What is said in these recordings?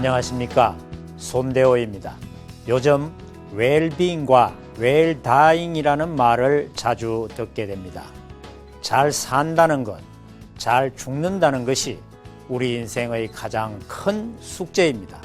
안녕하십니까 손대호입니다. 요즘 웰빙과 웰다잉이라는 말을 자주 듣게 됩니다. 잘 산다는 것, 잘 죽는다는 것이 우리 인생의 가장 큰 숙제입니다.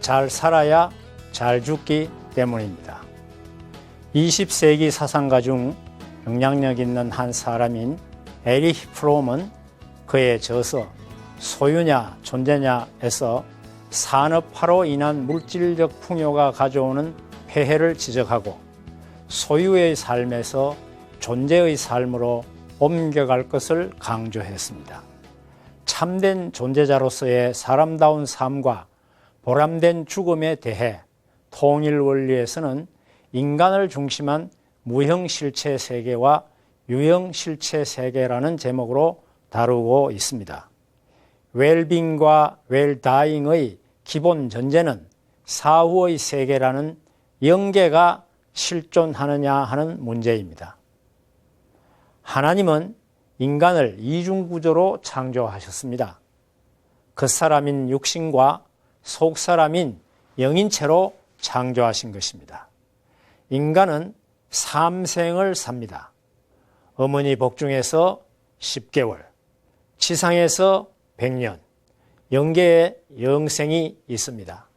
잘 살아야 잘 죽기 때문입니다. 20세기 사상가 중 영향력 있는 한 사람인 에리히 프롬은 그의 저서 소유냐 존재냐에서 산업화로 인한 물질적 풍요가 가져오는 폐해를 지적하고 소유의 삶에서 존재의 삶으로 옮겨갈 것을 강조했습니다. 참된 존재자로서의 사람다운 삶과 보람된 죽음에 대해 통일 원리에서는 인간을 중심한 무형 실체 세계와 유형 실체 세계라는 제목으로 다루고 있습니다. 웰빙과 웰다잉의 기본 전제는 사후의 세계라는 영계가 실존하느냐 하는 문제입니다. 하나님은 인간을 이중구조로 창조하셨습니다. 그 사람인 육신과 속 사람인 영인체로 창조하신 것입니다. 인간은 삼생을 삽니다. 어머니 복중에서 10개월, 지상에서 100년, 영계에 영생이 있습니다.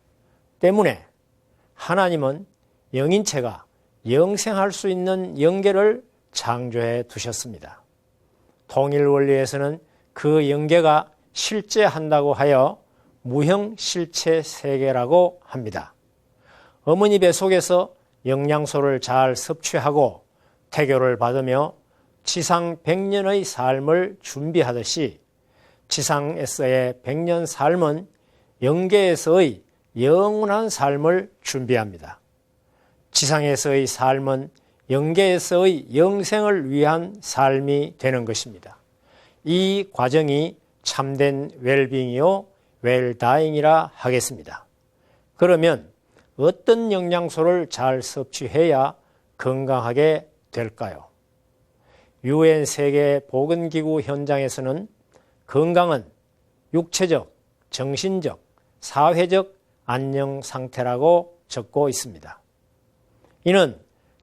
때문에 하나님은 영인체가 영생할 수 있는 영계를 창조해 두셨습니다. 통일 원리에서는 그 영계가 실제한다고 하여 무형 실체 세계라고 합니다. 어머니 배 속에서 영양소를 잘 섭취하고 태교를 받으며 지상 100년의 삶을 준비하듯이 지상에서의 100년 삶은 영계에서의 영원한 삶을 준비합니다. 지상에서의 삶은 영계에서의 영생을 위한 삶이 되는 것입니다. 이 과정이 참된 웰빙이요 웰다잉이라 하겠습니다. 그러면 어떤 영양소를 잘 섭취해야 건강하게 될까요? 유엔 세계 보건기구 현장에서는 건강은 육체적, 정신적, 사회적 안녕 상태라고 적고 있습니다. 이는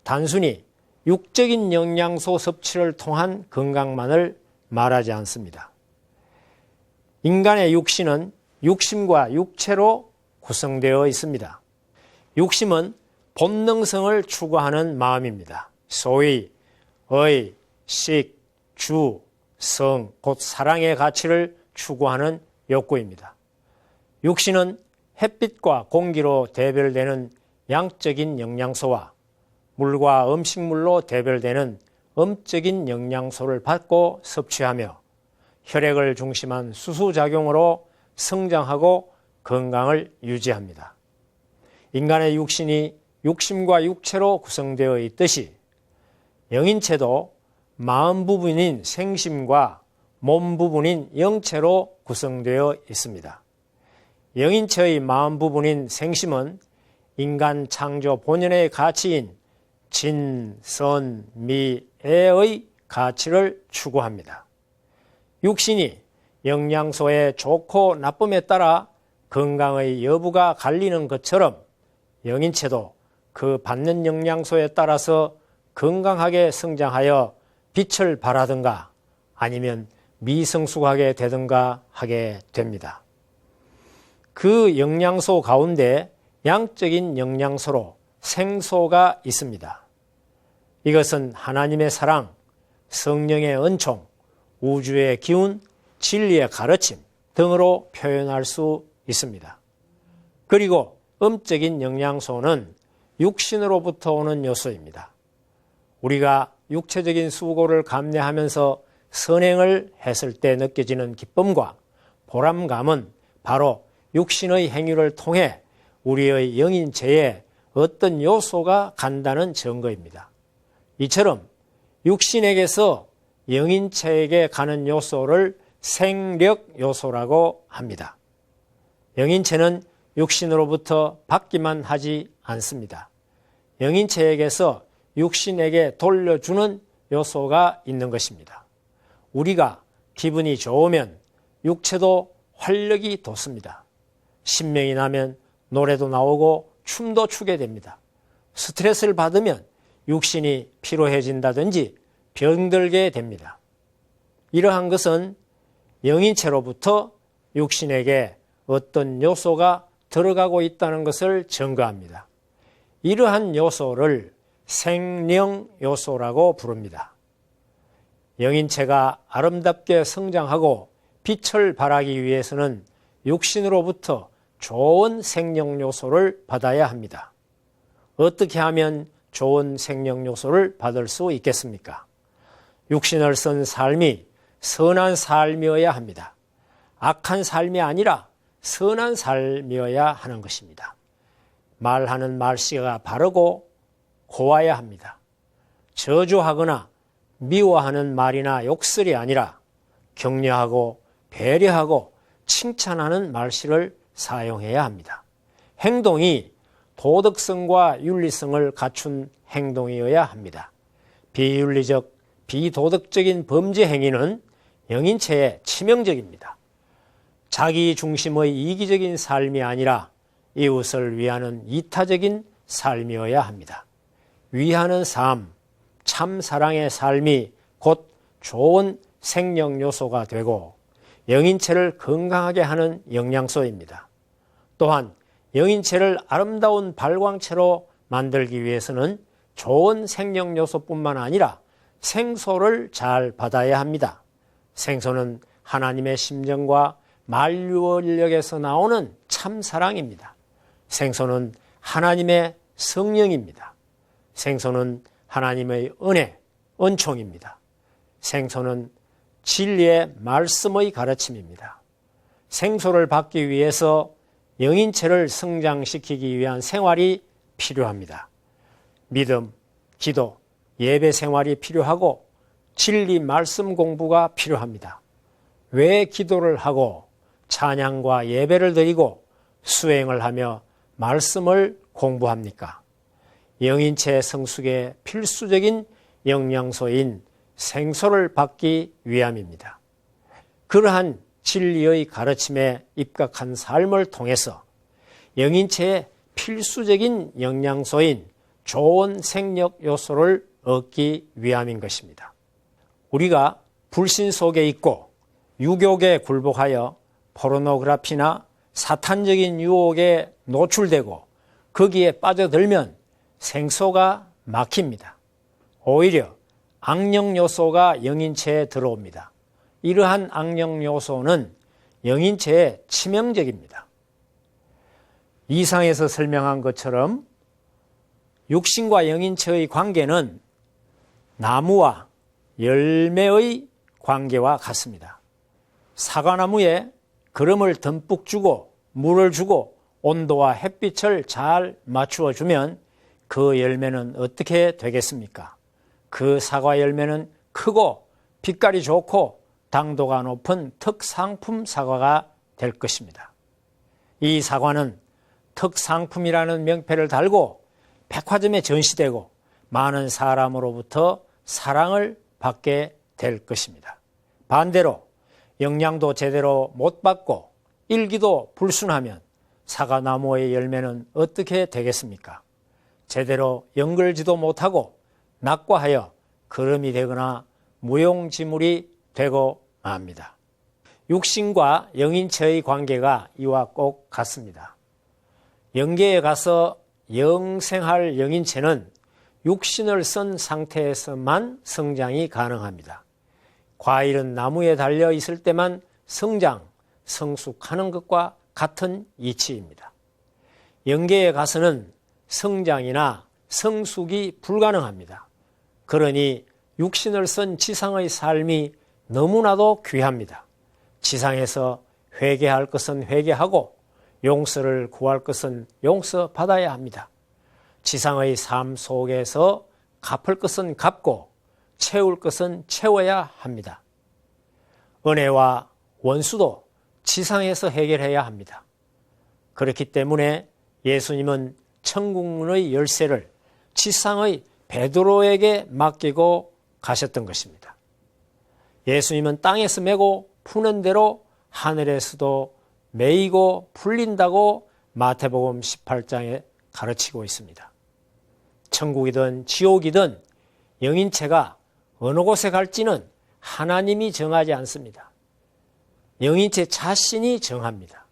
단순히 육적인 영양소 섭취를 통한 건강만을 말하지 않습니다. 인간의 육신은 육심과 육체로 구성되어 있습니다. 육심은 본능성을 추구하는 마음입니다. 소위 의, 식, 주, 성, 곧 사랑의 가치를 추구하는 욕구입니다. 육신은 햇빛과 공기로 대별되는 양적인 영양소와 물과 음식물로 대별되는 음적인 영양소를 받고 섭취하며 혈액을 중심한 수수작용으로 성장하고 건강을 유지합니다. 인간의 육신이 육심과 육체로 구성되어 있듯이 영인체도 마음 부분인 생심과 몸 부분인 영체로 구성되어 있습니다. 영인체의 마음 부분인 생심은 인간 창조 본연의 가치인 진, 선, 미, 애의 가치를 추구합니다. 육신이 영양소의 좋고 나쁨에 따라 건강의 여부가 갈리는 것처럼 영인체도 그 받는 영양소에 따라서 건강하게 성장하여 빛을 발하든가 아니면 미성숙하게 되든가 하게 됩니다. 그 영양소 가운데 양적인 영양소로 생소가 있습니다. 이것은 하나님의 사랑, 성령의 은총, 우주의 기운, 진리의 가르침 등으로 표현할 수 있습니다. 그리고 음적인 영양소는 육신으로부터 오는 요소입니다. 우리가 육체적인 수고를 감내하면서 선행을 했을 때 느껴지는 기쁨과 보람감은 바로 육신의 행위를 통해 우리의 영인체에 어떤 요소가 간다는 증거입니다. 이처럼 육신에게서 영인체에게 가는 요소를 생력 요소라고 합니다. 영인체는 육신으로부터 받기만 하지 않습니다. 영인체에게서 육신에게 돌려주는 요소가 있는 것입니다. 우리가 기분이 좋으면 육체도 활력이 돋습니다. 신명이 나면 노래도 나오고 춤도 추게 됩니다. 스트레스를 받으면 육신이 피로해진다든지 병들게 됩니다. 이러한 것은 영인체로부터 육신에게 어떤 요소가 들어가고 있다는 것을 증거합니다. 이러한 요소를 생령 요소라고 부릅니다. 영인체가 아름답게 성장하고 빛을 발하기 위해서는 육신으로부터 좋은 생명 요소를 받아야 합니다. 어떻게 하면 좋은 생명 요소를 받을 수 있겠습니까? 육신을 쓴 삶이 선한 삶이어야 합니다. 악한 삶이 아니라 선한 삶이어야 하는 것입니다. 말하는 말씨가 바르고 고와야 합니다. 저주하거나 미워하는 말이나 욕설이 아니라 격려하고 배려하고 칭찬하는 말씨를 사용해야 합니다. 행동이 도덕성과 윤리성을 갖춘 행동이어야 합니다. 비윤리적, 비도덕적인 범죄 행위는 영인체에 치명적입니다. 자기 중심의 이기적인 삶이 아니라 이웃을 위하는 이타적인 삶이어야 합니다. 위하는 삶, 참 사랑의 삶이 곧 좋은 생명 요소가 되고 영인체를 건강하게 하는 영양소입니다. 또한 영인체를 아름다운 발광체로 만들기 위해서는 좋은 생명 요소뿐만 아니라 생소를 잘 받아야 합니다. 생소는 하나님의 심정과 만류원력에서 나오는 참 사랑입니다. 생소는 하나님의 성령입니다. 생소는 하나님의 은혜, 은총입니다. 생소는 진리의 말씀의 가르침입니다. 생소를 받기 위해서 영인체를 성장시키기 위한 생활이 필요합니다. 믿음, 기도, 예배 생활이 필요하고 진리 말씀 공부가 필요합니다. 왜 기도를 하고 찬양과 예배를 드리고 수행을 하며 말씀을 공부합니까? 영인체 성숙의 필수적인 영양소인 생소를 받기 위함입니다. 그러한 진리의 가르침에 입각한 삶을 통해서 영인체의 필수적인 영양소인 좋은 생력 요소를 얻기 위함인 것입니다. 우리가 불신 속에 있고 유욕에 굴복하여 포르노그라피나 사탄적인 유혹에 노출되고 거기에 빠져들면 생소가 막힙니다. 오히려 악령 요소가 영인체에 들어옵니다. 이러한 악령 요소는 영인체에 치명적입니다. 이상에서 설명한 것처럼 육신과 영인체의 관계는 나무와 열매의 관계와 같습니다. 사과나무에 그름을 듬뿍 주고 물을 주고 온도와 햇빛을 잘 맞추어 주면 그 열매는 어떻게 되겠습니까? 그 사과 열매는 크고 빛깔이 좋고 당도가 높은 특상품 사과가 될 것입니다. 이 사과는 특상품이라는 명패를 달고 백화점에 전시되고 많은 사람으로부터 사랑을 받게 될 것입니다. 반대로 영양도 제대로 못 받고 일기도 불순하면 사과나무의 열매는 어떻게 되겠습니까? 제대로 연글지도 못하고 낙과하여 거름이 되거나 무용지물이 되고 맙니다. 육신과 영인체의 관계가 이와 꼭 같습니다. 영계에 가서 영생할 영인체는 육신을 쓴 상태에서만 성장이 가능합니다. 과일은 나무에 달려 있을 때만 성장, 성숙하는 것과 같은 이치입니다. 영계에 가서는 성장이나 성숙이 불가능합니다. 그러니 육신을 쓴 지상의 삶이 너무나도 귀합니다. 지상에서 회개할 것은 회개하고 용서를 구할 것은 용서 받아야 합니다. 지상의 삶 속에서 갚을 것은 갚고 채울 것은 채워야 합니다. 은혜와 원수도 지상에서 해결해야 합니다. 그렇기 때문에 예수님은 천국문의 열쇠를 지상의 베드로에게 맡기고 가셨던 것입니다. 예수님은 땅에서 메고 푸는 대로 하늘에서도 매이고 풀린다고 마태복음 18장에 가르치고 있습니다. 천국이든 지옥이든 영인체가 어느 곳에 갈지는 하나님이 정하지 않습니다. 영인체 자신이 정합니다.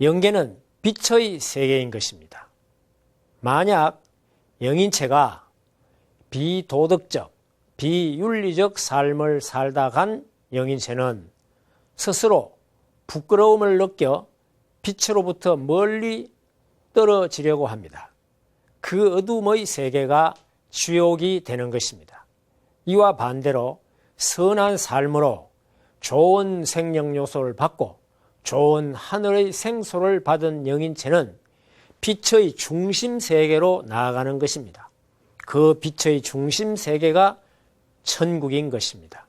영계는 빛의 세계인 것입니다. 만약 영인체가 비도덕적, 비윤리적 삶을 살다 간 영인체는 스스로 부끄러움을 느껴 빛으로부터 멀리 떨어지려고 합니다. 그 어둠의 세계가 지옥이 되는 것입니다. 이와 반대로 선한 삶으로 좋은 생명 요소를 받고 좋은 하늘의 생소를 받은 영인체는 빛의 중심 세계로 나아가는 것입니다. 그 빛의 중심 세계가 천국인 것입니다.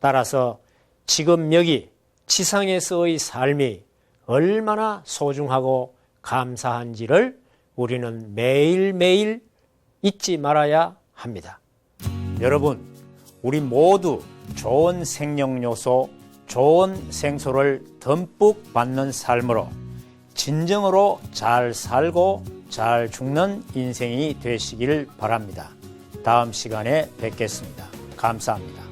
따라서 지금 여기 지상에서의 삶이 얼마나 소중하고 감사한지를 우리는 매일매일 잊지 말아야 합니다. 여러분, 우리 모두 좋은 생명 요소, 좋은 생소를 듬뿍 받는 삶으로 진정으로 잘 살고 잘 죽는 인생이 되시길 바랍니다. 다음 시간에 뵙겠습니다. 감사합니다.